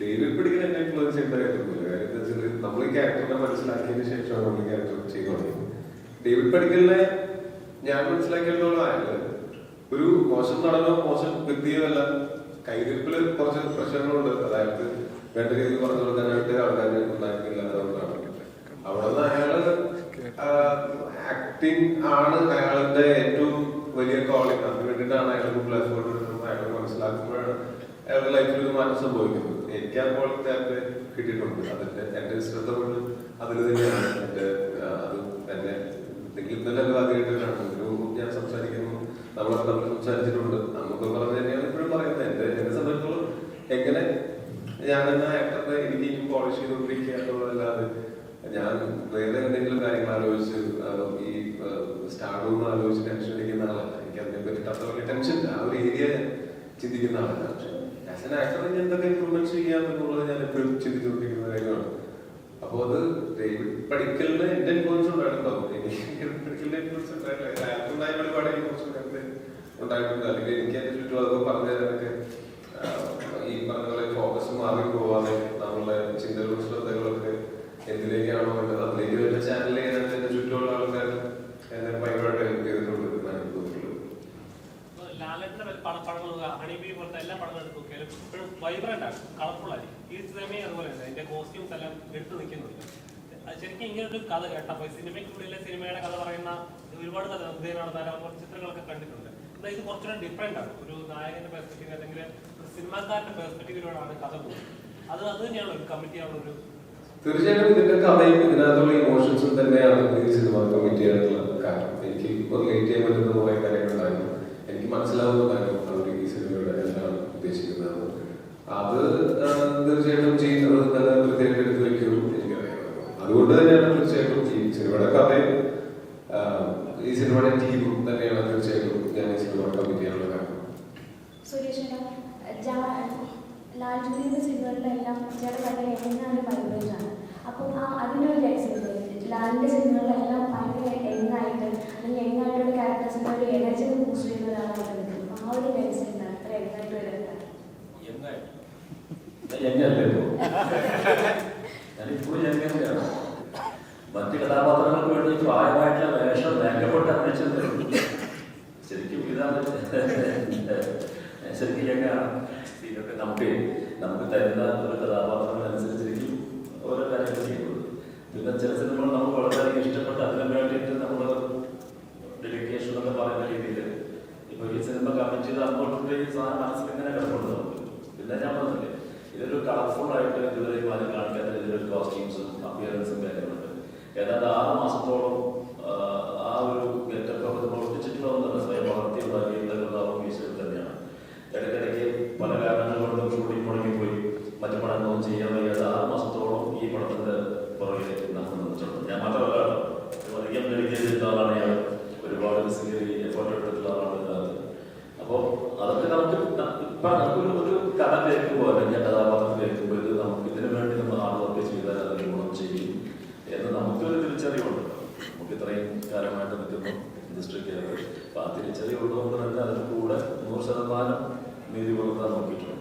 David പിടിക്കുന്ന എന്നെ influence കാര്യം വെച്ചാൽ നമ്മൾ ഈ ക്യാരക്ടറിനെ മനസ്സിലാക്കിയതിന് ശേഷമാണ് നമ്മൾ ക്യാരക്ടർ തുടങ്ങിയത്. ഡേവിഡ് പടിക്കലിനെ ഞാൻ മനസ്സിലാക്കിയിടത്തോളം ഒരു മോശം നടനോ മോശം വ്യക്തിയോ അല്ല. കുറച്ച് പ്രശ്നങ്ങളുണ്ട്. അതായത് വേണ്ട രീതിയിൽ പറഞ്ഞു കൊടുക്കാനായിട്ട് ആൾക്കാർ ഉണ്ടാക്കിയില്ല അതുകൊണ്ടാണ് അവിടെ നിന്ന് അയാൾ ആക്ടിങ് ആണ് അയാളുടെ ഏറ്റവും വലിയ കോളിംഗ് അതിന് വേണ്ടിയിട്ടാണ് അയാൾ കൂടുതൽ എഫേർട്ട് എടുക്കുന്നത് അയാൾ മനസ്സിലാക്കുമ്പോഴാണ് അയാളുടെ ലൈഫിൽ ഒരു മാറ്റം സംഭവിക്കുന്നത് എനിക്ക് ക്വാളിറ്റി ആയിട്ട് കിട്ടിയിട്ടുണ്ട്. അതിന്റെ എന്റെ ശ്രദ്ധ കൊണ്ട് അതിൽ തന്നെയാണ് എന്റെ അത് എന്നെ എന്തെങ്കിലും തന്നെ ആദ്യമായിട്ടാണ് ഒരു ഞാൻ സംസാരിക്കുന്നു. നമ്മൾ തമ്മിൽ സംസാരിച്ചിട്ടുണ്ട്. നമുക്ക് പറഞ്ഞു തന്നെയാണ് ഇപ്പോഴും പറയുന്നത്. എന്റെ എന്നെ സംബന്ധിച്ചോളം എങ്ങനെ ഞാൻ എന്ന ആക്ടറിനെ എനിക്ക് ഇനിയും പോളിഷ് ചെയ്തുകൊണ്ടിരിക്കുക എന്നുള്ളതല്ലാതെ ഞാൻ വേറെ എന്തെങ്കിലും കാര്യങ്ങൾ ആലോചിച്ച് ഈ സ്റ്റാർഡും ആലോചിച്ച് ടെൻഷൻ അടിക്കുന്ന ആളല്ല. എനിക്ക് അതിനെ പറ്റിയിട്ട് അത്ര വലിയ ടെൻഷൻ ആ ഒരു ഏരിയ ചിന്തിക്കുന്ന ആളാണ് പക്ഷെ ആസ് എൻ ആക്ടർ ഞാൻ എന്തൊക്കെ ഇമ്പ്രൂവ്മെന്റ് ചെയ്യാം എന്നുള്ളത് ഞാൻ എപ്പോഴും ചിന്തിച്ചുകൊണ്ടിരിക്കുന്ന കാര്യമാണ് അപ്പോൾ അത് ഡേവിഡ് പഠിക്കലിന് എന്റെ ഇൻഫ്ലുവൻസ് ഉണ്ടായിട്ടുണ്ടോ? എനിക്ക് ഉണ്ടായിട്ടുണ്ട്. അല്ലെങ്കിൽ എനിക്ക് എന്റെ ചുറ്റും അതൊക്കെ പറഞ്ഞു ഈ പറഞ്ഞ പോലെ ഫോക്കസ് മാറി പോവാതെ പട- പടങ്ങൾ ഹണിബി പോലത്തെ എല്ലാ പടങ്ങളും എടുത്ത് നോക്കിയാലും ഇപ്പോഴും വൈബ്രന്റ് ആണ് കളർഫുൾ ആയിരിക്കും. ഈ സിനിമയും അതുപോലെ തന്നെ അതിന്റെ കോസ്റ്റ്യൂംസ് എല്ലാം എടുത്തു നിൽക്കുന്നുണ്ട്. ശരിക്കും ഇങ്ങനെ ഒരു കഥ കേട്ടപ്പോ സിനിമയ്ക്കുള്ളിലെ സിനിമയുടെ കഥ പറയുന്ന ഒരുപാട് കഥ ഉദയനാണ് ധാരാളം ചിത്രങ്ങളൊക്കെ കണ്ടിട്ടുണ്ട്. എന്നാൽ ഇത് കുറച്ചുകൂടെ ഡിഫറെന്റ് ആണ്. ഒരു നായകന്റെ പെർസ്പെക്റ്റീവ് അല്ലെങ്കിൽ ഒരു സിനിമാക്കാരന്റെ പെർസ്പെക്റ്റീവിലൂടെയാണ് കഥ പോകുന്നത്. അത് അത് തന്നെയാണ് ഒരു കമ്മിറ്റിയാണ് ഒരു തീർച്ചയായിട്ടും ഇതിന്റെ കഥയും ഇതിനകത്തുള്ള ഇമോഷൻസും തന്നെയാണ് ഈ സിനിമ കമ്മിറ്റി ആയിട്ടുള്ള കാരണം. എനിക്ക് റിലേറ്റ് ചെയ്യാൻ പറ്റുന്ന കുറെ കാര്യങ്ങളുണ്ടായിരുന്നു എനിക്ക് മനസ്സിലാവുന്നതായിരുന്നു അവർ ഈ സിനിമയുടെ എന്താണ് ഉദ്ദേശിക്കുന്നത്. അത് തീർച്ചയായിട്ടും ചെയ്യുന്നത് നല്ല കൃത്യമായിട്ട് എടുത്ത് വെക്കുമെന്ന് എനിക്കറിയാം അതുകൊണ്ട് തന്നെയാണ് തീർച്ചയായിട്ടും ഈ സിനിമയുടെ കഥയും ഈ സിനിമയുടെ ടീമും തന്നെയാണ് തീർച്ചയായിട്ടും ഞാൻ ഈ സിനിമ കമ്മിറ്റ് കാരണം. ലാൽ ജോലിയുടെ സിനിമകളിലെല്ലാം ചേട്ടൻ ഭയങ്കര എങ്ങാണ്ട് വൈബ്രേറ്റ് ആണ് അപ്പം ആ അതിനൊരു രഹസ്യമുണ്ട് ലാലിന്റെ സിനിമകളിലെല്ലാം ഭയങ്കര എങ്ങായിട്ട് അല്ലെങ്കിൽ ക്യാരക്ടേഴ്സിന്റെ ഒരു എനർജി ശരിക്കും യജ്ഞാണ് ഇതൊക്കെ നമുക്ക് നമുക്ക് തരുന്ന ഒരു കഥാപാത്രങ്ങളനുസരിച്ചിരിക്കും ഓരോ കാര്യങ്ങൾ ചെയ്യുന്നത് പിന്നെ ചില സിനിമകൾ നമുക്ക് വളരെയധികം ഇഷ്ടപ്പെട്ട അതിനു വേണ്ടിയിട്ട് നമ്മൾ ഡെഡിക്കേഷൻ എന്നൊക്കെ പറയുന്ന രീതിയിൽ ഇപ്പൊ ഈ സിനിമ കമ്മിറ്റ് ചെയ്ത് അങ്ങോട്ട് ഈ സാധനം മനസ്സിൽ ഇങ്ങനെ കിടപ്പുണ്ട് നമുക്ക് പിന്നെ ഞാൻ പറഞ്ഞില്ലേ ഇതൊരു കളർഫുൾ ആയിട്ട് ഇതുവരെ ആരും കാണിക്കാത്ത ഇതിലൊരു കോസ്റ്റ്യൂംസും അപ്പിയറൻസും കാര്യങ്ങളുണ്ട് ഏതാണ്ട് ആറ് മാസത്തോളം മാസത്തോളം പുറകിലേക്ക് പുറകെ നമ്മൾ ഞാൻ മാത്രമല്ല. അധികം ഡെഡിക്കേറ്റ് ആളാണ് ഞാൻ. ഒരുപാട് എഫോർട്ട് എടുത്തിട്ടുള്ള ആളാണ് അപ്പോൾ അതൊക്കെ നമുക്ക് ഇപ്പൊ നമുക്കൊരു ഒരു കഥ കേൾക്കുമ്പോൾ അല്ലെങ്കിൽ കഥാപാത്രം കേൾക്കുമ്പോൾ ഇത് നമുക്ക് ഇതിനു വേണ്ടി നമ്മൾ ഹാർഡ് വർക്ക് ചെയ്താൽ അതിന് ഗുണം ചെയ്യും എന്ന് നമുക്കൊരു തിരിച്ചറിവുണ്ട്. നമുക്ക് ഇത്രയും കാലമായിട്ട് നിൽക്കുന്നു ഇൻഡസ്ട്രിക്ക് അപ്പൊ ആ തിരിച്ചറിവുള്ളതുകൊണ്ട് തന്നെ അതിന് കൂടെ നൂറ് ശതമാനം നീതി പുലർത്താൻ നോക്കിയിട്ടുണ്ട്.